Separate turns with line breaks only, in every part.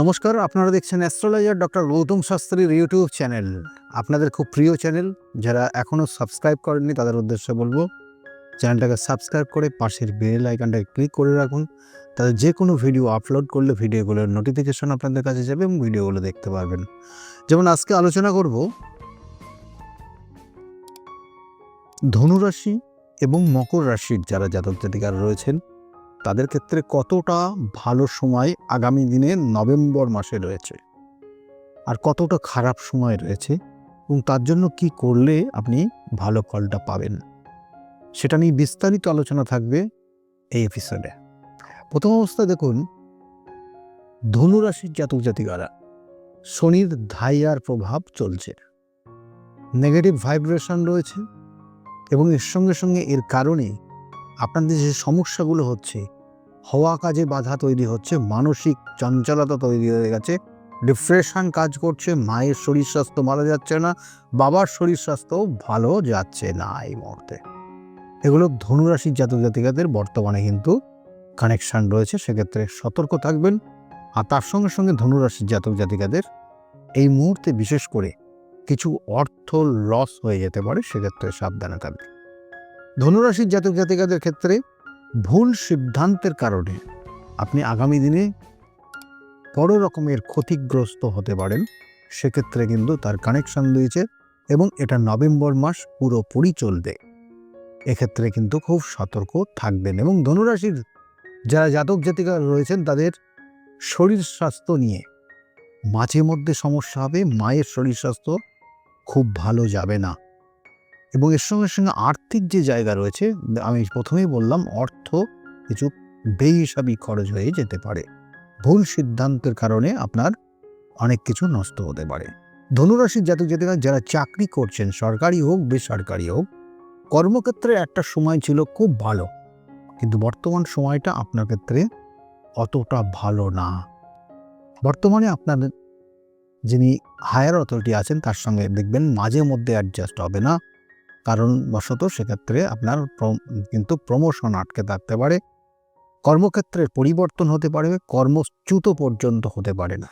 নমস্কার, আপনারা দেখছেন অ্যাস্ট্রোলজার ডক্টর গৌতম শাস্ত্রীর ইউটিউব চ্যানেল। আপনাদের খুব প্রিয় চ্যানেল, যারা এখনও সাবস্ক্রাইব করেননি, তাদের উদ্দেশ্যে বলব, চ্যানেলটাকে সাবস্ক্রাইব করে পাশের বেল আইকনটাকে ক্লিক করে রাখুন। তাদের যে কোনো ভিডিও আপলোড করলে ভিডিওগুলোর নোটিফিকেশন আপনাদের কাছে যাবে এবং ভিডিওগুলো দেখতে পারবেন। যেমন আজকে আলোচনা করব, ধনুরাশি এবং মকর রাশির যারা জাতক জাতিকার রয়েছেন তাদের ক্ষেত্রে কতটা ভালো সময় আগামী দিনে নভেম্বর মাসে রয়েছে? আর কতটা খারাপ সময় রয়েছে? এবং তার জন্য কি করলে আপনি ভালো ফলটা পাবেন? সেটা নিয়ে বিস্তারিত আলোচনা থাকবে এই এপিসোডে প্রথম অবস্থা দেখুন, ধনুরাশির জাতক জাতিকারা, শনির ধাইয়ার প্রভাব চলছে। নেগেটিভ ভাইব্রেশন রয়েছে এবং এর সঙ্গে সঙ্গে এর কারণে আপনাদের যে সমস্যাগুলো হচ্ছে, হওয়া কাজে বাধা তৈরি হচ্ছে, মানসিক চঞ্চলতা তৈরি হয়ে গেছে ডিপ্রেশন কাজ করছে, মায়ের শরীর স্বাস্থ্য ভালো যাচ্ছে না, বাবার শরীর স্বাস্থ্য ভালো যাচ্ছে না এই মুহূর্তে। এগুলো ধনুরাশির জাতক জাতিকাদের বর্তমানে কিন্তু কানেকশান রয়েছে, সেক্ষেত্রে সতর্ক থাকবেন। আর তার সঙ্গে সঙ্গে ধনুরাশির জাতক জাতিকাদের এই মুহূর্তে বিশেষ করে কিছু অর্থ লস হয়ে যেতে পারে, সেক্ষেত্রে সাবধানে থাকবে ধনুরাশির জাতক জাতিকাদের ক্ষেত্রে ভুল সিদ্ধান্তের কারণে আপনি আগামী দিনে বড় রকমের ক্ষতিগ্রস্ত হতে পারেন। সেক্ষেত্রে কিন্তু তার কানেকশন দিয়েছে এবং এটা নভেম্বর মাস পুরোপুরি চলবে। এক্ষেত্রে কিন্তু খুব সতর্ক থাকবেন এবং ধনুরাশির যারা জাতক জাতিকা রয়েছেন তাদের শরীর স্বাস্থ্য নিয়ে মাঝে মধ্যে সমস্যা হবে, মায়ের শরীর স্বাস্থ্য খুব ভালো যাবে না। এবং এর সঙ্গে সঙ্গে আর্থিক যে জায়গা রয়েছে, আমি প্রথমেই বললাম অর্থ কিছু বেহিসাবি খরচ হয়ে যেতে পারে। ভুল সিদ্ধান্তের কারণে আপনার অনেক কিছু নষ্ট হতে পারে। ধনুরাশির জাতক জাতিকা যারা চাকরি করছেন, সরকারি হোক, বেসরকারি হোক, কর্মক্ষেত্রে একটা সময় ছিল খুব ভালো। কিন্তু বর্তমান সময়টা আপনার ক্ষেত্রে অতটা ভালো না। বর্তমানে আপনার যিনি হায়ার অথরিটি আছেন, তার সঙ্গে দেখবেন মাঝে মধ্যে অ্যাডজাস্ট হবে না। কারণ বশত সেক্ষেত্রে আপনার কিন্তু প্রমোশন আটকে থাকতে পারে। কর্মক্ষেত্রের পরিবর্তন হতে পারে, কর্মচ্যুত পর্যন্ত হতে পারে না।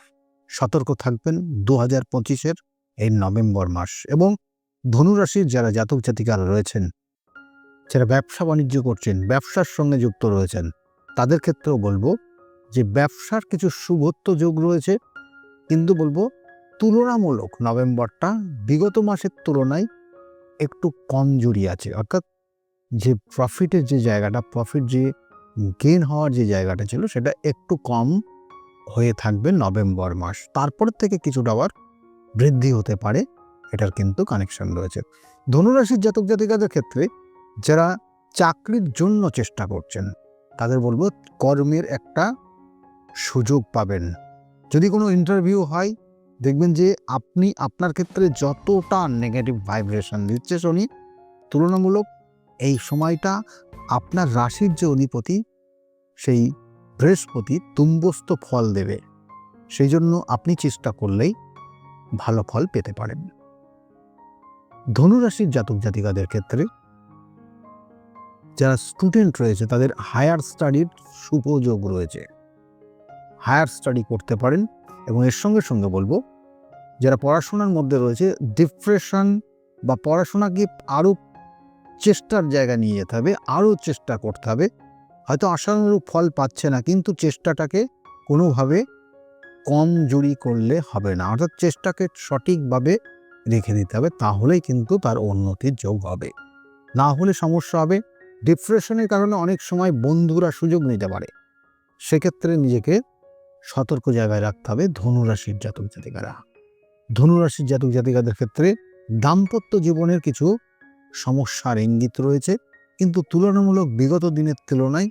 সতর্ক থাকবেন দু হাজার পঁচিশের এই নভেম্বর মাস এবং ধনুরাশির যারা জাতক জাতিকারা রয়েছেন, যারা ব্যবসা বাণিজ্য করছেন, ব্যবসার সঙ্গে যুক্ত রয়েছেন, তাদের ক্ষেত্রেও বলব যে ব্যবসার কিছু শুভত্ব যোগ রয়েছে। কিন্তু বলব তুলনামূলক নভেম্বরটা বিগত মাসের তুলনায় একটু কমজোরি আছে। অর্থাৎ যে প্রফিটের যে জায়গাটা প্রফিট যে গেন হওয়ার যে জায়গাটা ছিল, সেটা একটু কম হয়ে থাকবে নভেম্বর মাস। তারপর থেকে কিছুটা আবার বৃদ্ধি হতে পারে, এটার কিন্তু কানেকশন রয়েছে। ধনুরাশির জাতক জাতিকাদের ক্ষেত্রে যারা চাকরির জন্য চেষ্টা করছেন, তাদের বলব কর্মের একটা সুযোগ পাবেন। যদি কোনো ইন্টারভিউ হয় দেখবেন যে আপনি আপনার ক্ষেত্রে যতটা নেগেটিভ ভাইব্রেশন দিচ্ছে শনি, তুলনামূলক এই সময়টা আপনার রাশির যে অধিপতি, সেই বৃহস্পতি তুম্বস্ত ফল দেবে। সেই জন্য আপনি চেষ্টা করলেই ভালো ফল পেতে পারেন। ধনুরাশির জাতক জাতিকাদের ক্ষেত্রে যারা স্টুডেন্ট রয়েছে, তাদের হায়ার স্টাডির সুপযোগ রয়েছে। হায়ার স্টাডি করতে পারেন এবং এর সঙ্গে সঙ্গে বলব, যারা পড়াশোনার মধ্যে রয়েছে ডিপ্রেশন বা পড়াশোনাকে আরও চেষ্টার জায়গা নিয়ে যেতে হবে আরও চেষ্টা করতে হবে। হয়তো আশানুরূপ ফল পাচ্ছে না, কিন্তু চেষ্টাটাকে কোনোভাবে কমজোরি করলে হবে না। অর্থাৎ চেষ্টাকে সঠিকভাবে রেখে দিতে হবে, তাহলেই কিন্তু তার উন্নতির যোগ হবে। না হলে সমস্যা হবে ডিপ্রেশনের কারণে অনেক সময় বন্ধুরা সুযোগ নিতে পারে। সেক্ষেত্রে নিজেকে সতর্ক জায়গায় রাখতে হবে ধনুরাশির জাতক জাতিকারা। ধনুরাশির জাতক জাতিকাদের ক্ষেত্রে দাম্পত্য জীবনের কিছু সমস্যার ইঙ্গিত রয়েছে, কিন্তু তুলনামূলক বিগত দিনের তুলনায়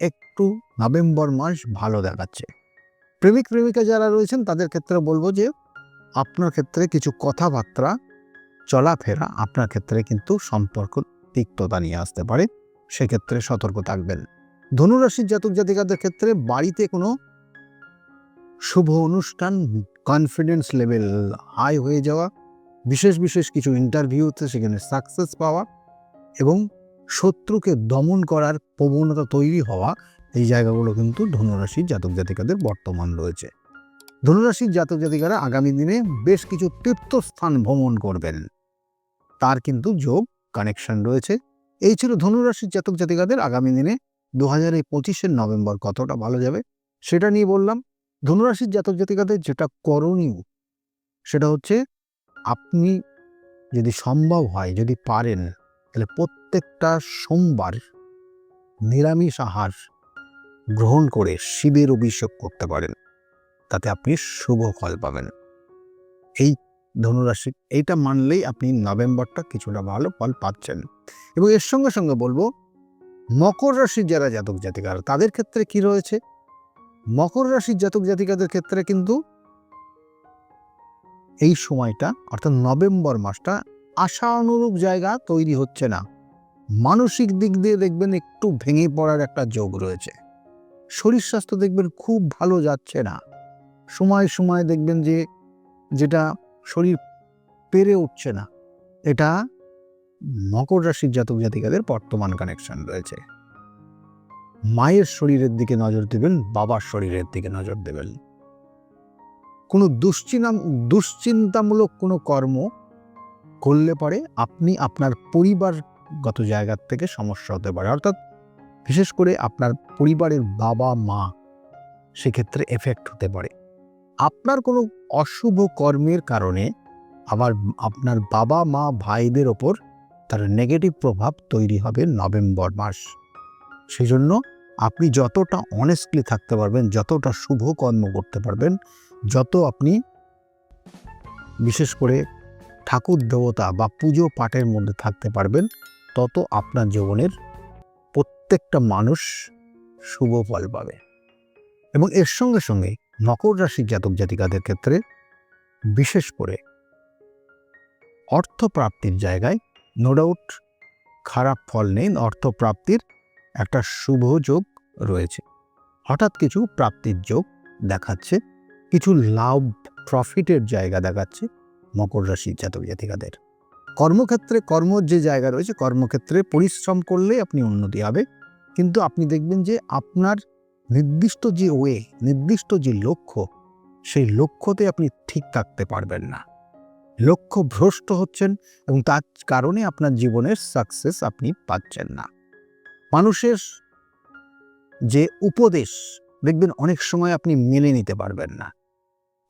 একটু নভেম্বর মাস ভালো দেখাচ্ছে। প্রেমিক, প্রেমিকা যারা রয়েছেন, তাদের ক্ষেত্রে বলব যে আপনার ক্ষেত্রে কিছু কথাবার্তা, চলাফেরা আপনার ক্ষেত্রে কিন্তু সম্পর্ক তিক্ততা নিয়ে আসতে পারে, সেক্ষেত্রে সতর্ক থাকবেন। ধনুরাশির জাতক জাতিকাদের ক্ষেত্রে বাড়িতে কোনো শুভ অনুষ্ঠান কনফিডেন্স লেভেল হাই হয়ে যাওয়া, বিশেষ বিশেষ কিছু ইন্টারভিউতে সেখানে সাকসেস পাওয়া এবং শত্রুকে দমন করার প্রবণতা তৈরি হওয়া, এই জায়গাগুলো কিন্তু ধনুরাশির জাতক জাতিকাদের বর্তমান রয়েছে। ধনুরাশির জাতক জাতিকারা আগামী দিনে বেশ কিছু তীর্থস্থান ভ্রমণ করবেন। তার কিন্তু যোগ কানেকশন রয়েছে। এই ছিল ধনুরাশির জাতক জাতিকাদের আগামী দিনে দু হাজার পঁচিশের নভেম্বর কতটা ভালো যাবে, সেটা নিয়ে বললাম। ধনুরাশির জাতক জাতিকাদের যেটা করণীয়, সেটা হচ্ছে আপনি যদি সম্ভব হয়, যদি পারেন, তাহলে প্রত্যেকটা সোমবার নিরামিষ আহার গ্রহণ করে শিবের অভিষেক করতে পারেন। তাতে আপনি শুভ ফল পাবেন। এই ধনুরাশি, এইটা মানলেই আপনি নভেম্বরটা কিছুটা ভালো ফল পাচ্ছেন। এবং এর সঙ্গে সঙ্গে বলব, মকর রাশির যারা জাতক জাতিকার, তাদের ক্ষেত্রে কি রয়েছে? মকর রাশির জাতক জাতিকাদের ক্ষেত্রে কিন্তু এই সময়টা, অর্থাৎ নভেম্বর মাসটা, আশানুরূপ জায়গা তৈরি হচ্ছে না। মানসিক দিক দিয়ে দেখবেন একটু ভেঙে পড়ার একটা যোগ রয়েছে। শরীর স্বাস্থ্য দেখবেন খুব ভালো যাচ্ছে না। সময় সময় দেখবেন যে, যেটা শরীর পেরে উঠছে না, এটা মকর রাশির জাতক জাতিকাদের বর্তমান কানেকশন রয়েছে। মায়ের শরীরের দিকে নজর দেবেন, বাবার শরীরের দিকে নজর দেবেন। কোনো দুশ্চিনা, দুশ্চিন্তামূলক কোনো কর্ম করলে পরে আপনি আপনার পরিবারগত জায়গার থেকে সমস্যা হতে পারে। অর্থাৎ বিশেষ করে আপনার পরিবারের বাবা, মা সেক্ষেত্রে এফেক্ট হতে পারে। আপনার কোনো অশুভ কর্মের কারণে আবার আপনার বাবা, মা, ভাইদের ওপর তার নেগেটিভ প্রভাব তৈরি হবে নভেম্বর মাস। সেই জন্য আপনি যতটা অনেস্টলি থাকতে পারবেন, যতটা শুভ কর্ম করতে পারবেন, যত আপনি বিশেষ করে ঠাকুর দেবতা বা পুজো পাঠের মধ্যে থাকতে পারবেন, তত আপনার জীবনের প্রত্যেকটা মানুষ শুভ ফল পাবে। এবং এর সঙ্গে সঙ্গে মকর রাশির জাতক জাতিকাদের ক্ষেত্রে বিশেষ করে অর্থপ্রাপ্তির জায়গায় নো ডাউট খারাপ ফল নেই, অর্থপ্রাপ্তির একটা শুভ যোগ রয়েছে। হঠাৎ কিছু প্রাপ্তির যোগ দেখাচ্ছে, কিছু লাভ, প্রফিটের জায়গা দেখাচ্ছে মকর রাশির জাতক জাতিকাদের। কর্মক্ষেত্রে কর্মর যে জায়গা রয়েছে, কর্মক্ষেত্রে পরিশ্রম করলে আপনি উন্নতি হবে। কিন্তু আপনি দেখবেন যে আপনার নির্দিষ্ট যে ওয়ে, নির্দিষ্ট যে লক্ষ্য, সেই লক্ষ্যতে আপনি ঠিক থাকতে পারবেন না। লক্ষ্য ভ্রষ্ট হচ্ছেন এবং তার কারণে আপনার জীবনের সাকসেস আপনি পাচ্ছেন না। মানুষের যে উপদেশ, দেখবেন অনেক সময় আপনি মেনে নিতে পারবেন না।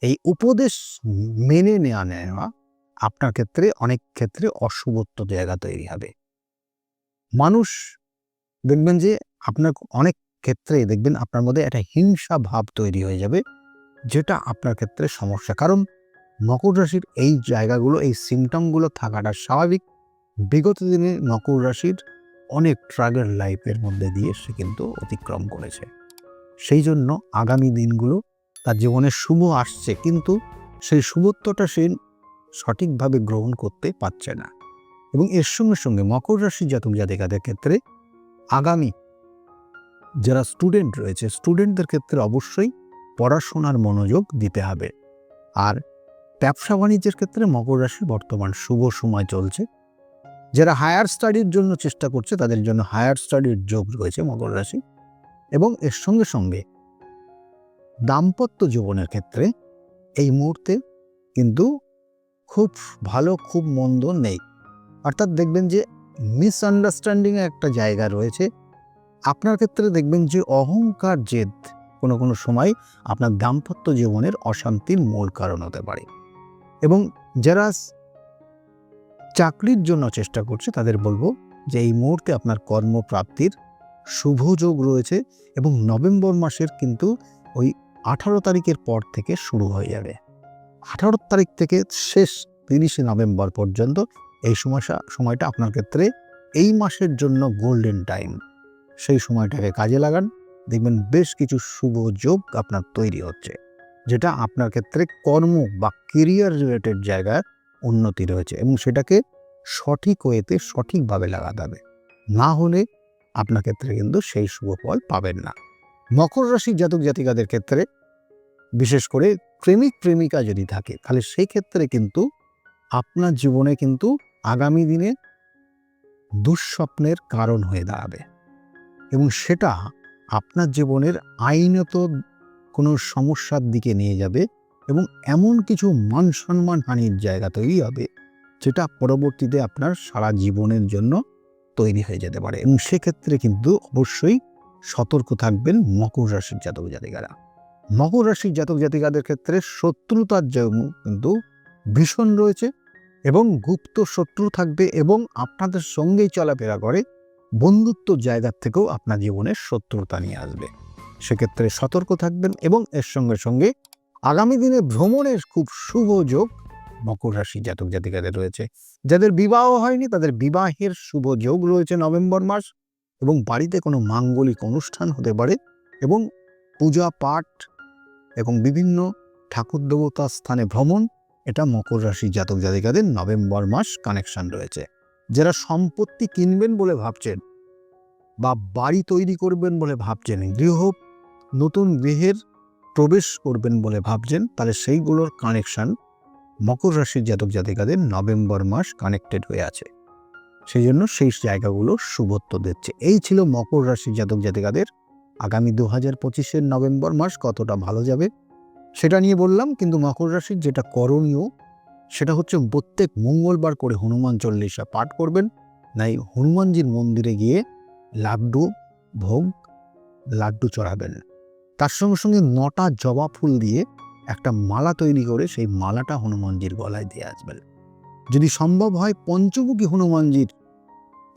এই উপদেশ মেনে নেওয়া নেওয়া আপনার ক্ষেত্রে, অনেক ক্ষেত্রে অশুভত্ব জায়গা তৈরি হবে। মানুষ দেখবেন যে আপনার অনেক ক্ষেত্রে দেখবেন আপনার মধ্যে একটা হিংসা ভাব তৈরি হয়ে যাবে, যেটা আপনার ক্ষেত্রে সমস্যা। কারণ মকর রাশির এই জায়গাগুলো, এই সিমটমগুলো থাকাটা স্বাভাবিক। বিগত দিনে মকর রাশির অনেক ট্রাগল লাইফের মধ্যে দিয়ে সে কিন্তু অতিক্রম করেছে। সেই জন্য আগামী দিনগুলো তার জীবনে শুভ আসছে, কিন্তু সেই শুভত্বটা সে সঠিকভাবে গ্রহণ করতে পারছে না। এবং এর সঙ্গে সঙ্গে মকর রাশি জাতক জাতিকাদের ক্ষেত্রে আগামী যারা স্টুডেন্ট রয়েছে স্টুডেন্টদের ক্ষেত্রে অবশ্যই পড়াশোনার মনোযোগ দিতে হবে। আর ব্যবসা বাণিজ্যের ক্ষেত্রে মকর রাশি বর্তমান শুভ সময় চলছে। যারা হায়ার স্টাডির জন্য চেষ্টা করছে, তাদের জন্য হায়ার স্টাডির যোগ রয়েছে মকর রাশি। এবং এর সঙ্গে সঙ্গে দাম্পত্য জীবনের ক্ষেত্রে এই মুহূর্তে কিন্তু খুব ভালো, খুব মন্দ নেই। অর্থাৎ দেখবেন যে মিসআন্ডারস্ট্যান্ডিংয়ের একটা জায়গা রয়েছে। আপনার ক্ষেত্রে দেখবেন যে অহংকার জেদ কোনো কোনো সময় আপনার দাম্পত্য জীবনের অশান্তির মূল কারণ হতে পারে। এবং যারা চাকরির জন্য চেষ্টা করছে, তাদের বলব যে এই মুহূর্তে আপনার কর্মপ্রাপ্তির শুভ যোগ রয়েছে এবং নভেম্বর মাসের কিন্তু ওই আঠারো তারিখের পর থেকে শুরু হয়ে যাবে। আঠারো তারিখ থেকে শেষ তিরিশে নভেম্বর পর্যন্ত এই সময়টা সময়টা আপনার ক্ষেত্রে এই মাসের জন্য গোল্ডেন টাইম সেই সময়টাকে কাজে লাগান, দেখবেন বেশ কিছু শুভ যোগ আপনার তৈরি হচ্ছে, যেটা আপনার ক্ষেত্রে কর্ম বা কেরিয়ার রিলেটেড জায়গায় উন্নতি রয়েছে এবং সেটাকে সঠিক ওয়েতে সঠিকভাবে লাগাতে হবে। না হলে আপনার ক্ষেত্রে কিন্তু সেই শুভ ফল পাবেন না। মকর রাশির জাতক জাতিকাদের ক্ষেত্রে বিশেষ করে প্রেমিক প্রেমিকা যদি থাকে, তাহলে সেই ক্ষেত্রে কিন্তু আপনার জীবনে কিন্তু আগামী দিনে দুঃস্বপ্নের কারণ হয়ে দাঁড়াবে এবং সেটা আপনার জীবনের আইনত কোনো সমস্যার দিকে নিয়ে যাবে এবং এমন কিছু মান সম্মান হানির জায়গা তৈরি হবে, যেটা পরবর্তীতে আপনার সারা জীবনের জন্য তৈরি হয়ে যেতে পারে। এবং সেক্ষেত্রে কিন্তু অবশ্যই সতর্ক থাকবেন মকর রাশির জাতক জাতিকারা। মকর রাশির জাতক জাতিকাদের ক্ষেত্রে শত্রুতার জন্য কিন্তু ভীষণ রয়েছে এবং গুপ্ত শত্রু থাকবে এবং আপনাদের সঙ্গেই চলাফেরা করে বন্ধুত্ব জায়গার থেকেও আপনার জীবনে শত্রুতা নিয়ে আসবে। সেক্ষেত্রে সতর্ক থাকবেন এবং এর সঙ্গে সঙ্গে আগামী দিনে ভ্রমণের খুব শুভ যোগ মকর রাশি জাতক জাতিকাদের রয়েছে। যাদের বিবাহ হয়নি, তাদের বিবাহের শুভ যোগ রয়েছে নভেম্বর মাস এবং বাড়িতে কোনো মাঙ্গলিক অনুষ্ঠান হতে পারে এবং পূজা পাঠ এবং বিভিন্ন ঠাকুর দেবতার স্থানে ভ্রমণ, এটা মকর রাশি জাতক জাতিকাদের নভেম্বর মাস কানেকশন রয়েছে। যারা সম্পত্তি কিনবেন বলে ভাবছেন বা বাড়ি তৈরি করবেন বলে ভাবছেন, গৃহ, নতুন গৃহের প্রবেশ করবেন বলে ভাবছেন, তাহলে সেইগুলোর কানেকশন মকর রাশির জাতক জাতিকাদের নভেম্বর মাস কানেক্টেড হয়ে আছে। সেই জন্য সেই জায়গাগুলো শুভত্ব দিচ্ছে। এই ছিল মকর রাশির জাতক জাতিকাদের আগামী দু হাজার পঁচিশের নভেম্বর মাস কতটা ভালো যাবে সেটা নিয়ে বললাম, কিন্তু মকর রাশির যেটা করণীয় সেটা হচ্ছে প্রত্যেক মঙ্গলবার করে হনুমান চল্লিশা পাঠ করবেন। নাই হনুমানজির মন্দিরে গিয়ে লাড্ডু, ভোগ, লাড্ডু চড়াবেন। তার সঙ্গে সঙ্গে নটা জবা ফুল দিয়ে একটা মালা তৈরি করে সেই মালাটা হনুমানজির গলায় দিয়ে আসবেন। যদি সম্ভব হয় পঞ্চমুখী হনুমানজির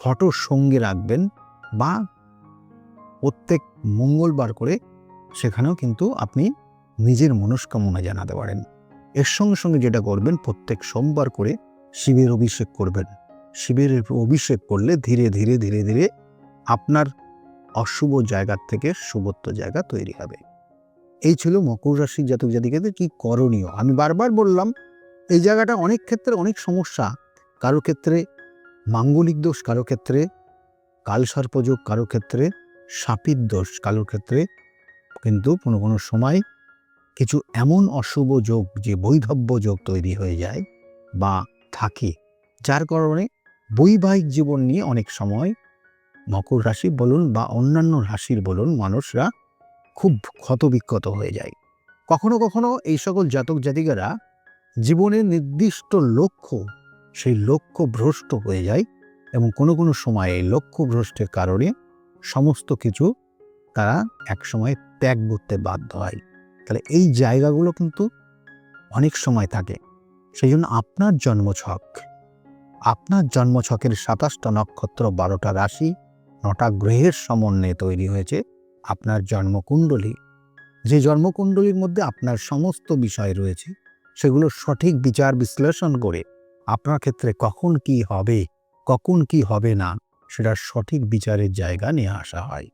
ফটোর সঙ্গে রাখবেন বা প্রত্যেক মঙ্গলবার করে সেখানেও কিন্তু আপনি নিজের মনস্কামনা জানাতে পারেন। এর সঙ্গে সঙ্গে যেটা করবেন, প্রত্যেক সোমবার করে শিবের অভিষেক করবেন। শিবের অভিষেক করলে ধীরে ধীরে ধীরে ধীরে আপনার অশুভ জায়গার থেকে শুভত্ব জায়গা তৈরি হবে। এই ছিল মকর রাশির জাতক জাতিকাদের কি করণীয়? আমি বারবার বললাম, এই জায়গাটা অনেক ক্ষেত্রে অনেক সমস্যা। কারও ক্ষেত্রে মাঙ্গলিক দোষ, কারও ক্ষেত্রে কালসর্পযোগ কারও ক্ষেত্রে সাপির দোষ কারোর ক্ষেত্রে কিন্তু কোনো কোনো সময় কিছু এমন অশুভ যোগ যে বৈধব্য যোগ তৈরি হয়ে যায় বা থাকে, যার কারণে বৈবাহিক জীবন নিয়ে অনেক সময় মকর রাশি বলুন বা অন্যান্য রাশির বলুন মানুষরা খুব ক্ষতবিক্ষত হয়ে যায়। কখনো কখনো এই সকল জাতক জাতিকারা জীবনের নির্দিষ্ট লক্ষ্য, সেই লক্ষ্য ভ্রষ্ট হয়ে যায় এবং কোনো কোনো সময় এই লক্ষ্য ভ্রষ্টের কারণে সমস্ত কিছু তারা একসময় ত্যাগ করতে বাধ্য হয়। তাহলে এই জায়গাগুলো কিন্তু অনেক সময় থাকে। সেই জন্য আপনার জন্মছক, আপনার জন্মছকের সাতাশটা নক্ষত্র, বারোটা রাশি নটা গ্রহের সমন্বয়ে তৈরি হয়েছে আপনার জন্মকুণ্ডলী। যে জন্মকুণ্ডলীর মধ্যে আপনার সমস্ত বিষয় রয়েছে, সেগুলো সঠিক বিচার বিশ্লেষণ করে আপনার ক্ষেত্রে কখন কি হবে, কখন কি হবে না, সেটা সঠিক বিচারের জায়গা নিয়ে আসা হয়।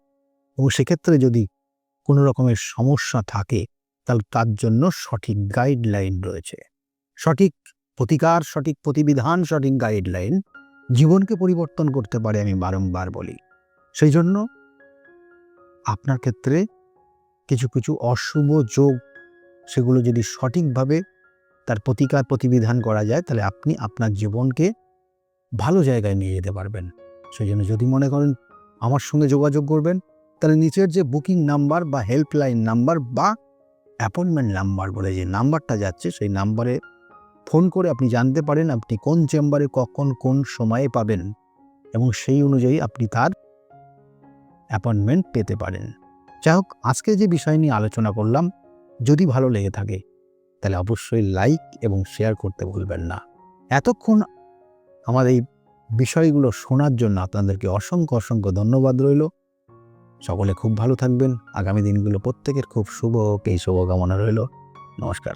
এবং সেক্ষেত্রে যদি কোনো রকমের সমস্যা থাকে, তাহলে তার জন্য সঠিক গাইডলাইন রয়েছে। সঠিক প্রতিকার, সঠিক প্রতিবিধান, সঠিক গাইডলাইন জীবনকে পরিবর্তন করতে পারে আমি বারংবার বলি। সেই জন্য আপনার ক্ষেত্রে কিছু কিছু অশুভ যোগ সেগুলো যদি সঠিকভাবে তার প্রতিকার প্রতিবিধান করা যায়, তাহলে আপনি আপনার জীবনকে ভালো জায়গায় নিয়ে যেতে পারবেন। সেই জন্য যদি মনে করেন আমার সঙ্গে যোগাযোগ করবেন, তাহলে নিচের যে বুকিং নাম্বার বা হেল্পলাইন নাম্বার বা অ্যাপয়েন্টমেন্ট নাম্বার বলে যে নাম্বারটা যাচ্ছে, সেই নাম্বারে ফোন করে আপনি জানতে পারেন আপনি কোন চেম্বারে কখন কোন সময়ে পাবেন এবং সেই অনুযায়ী আপনি তার অ্যাপয়েন্টমেন্ট পেতে পারেন। যাই হোক, আজকে যে বিষয় নিয়ে আলোচনা করলাম, যদি ভালো লেগে থাকে, তাহলে অবশ্যই লাইক এবং শেয়ার করতে ভুলবেন না। এতক্ষণ আমার এই বিষয়গুলো শোনার জন্য আপনাদেরকে অসংখ্য অসংখ্য ধন্যবাদ রইল। সকলে খুব ভালো থাকবেন। আগামী দিনগুলো প্রত্যেকের খুব শুভ হোক, এই শুভকামনা রইল। নমস্কার।